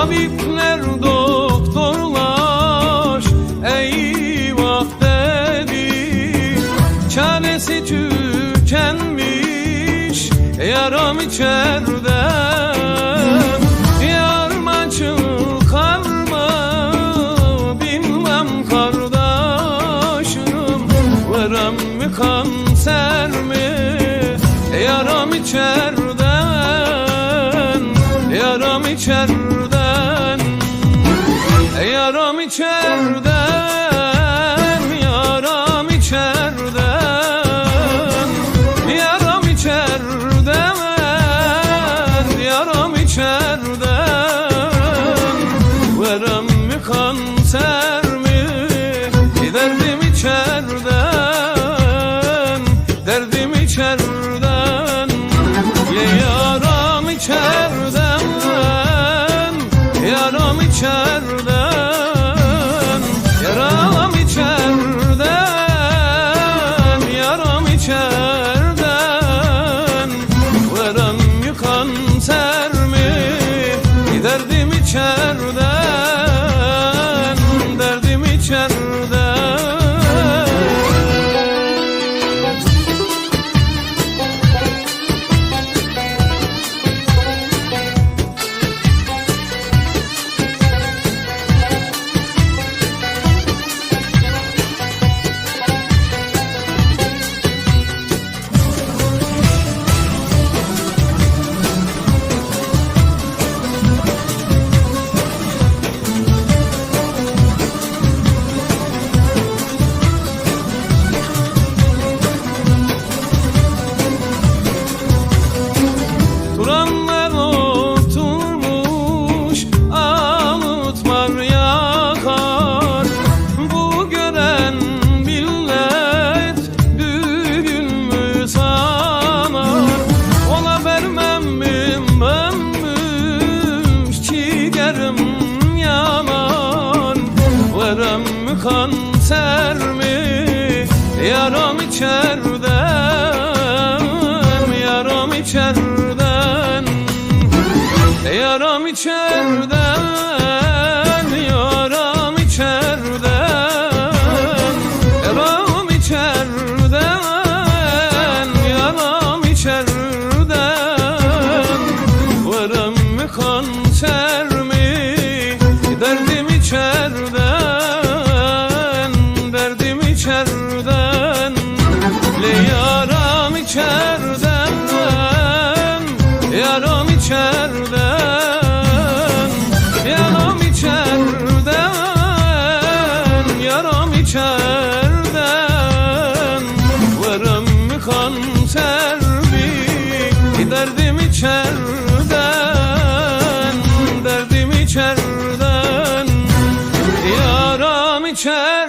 Tabipler doktorlar eyvah dedi. Çaresi tükenmiş yaram içeride. Yarma çıkarma bilmem kardeşim. Verem mi kanser mi? Yaram içerden Yaram içerden Yaram içerden Yaram içerden Yaram içerden Yaram içerden. Verem mi kanser mi? Derdim içerden Derdim içerden. Ya yaram içerden Yaram içerden Yaram içerden Yaram içerden Yaram içerden serbi Giderdim içerden Derdim içerden Yaram içerden.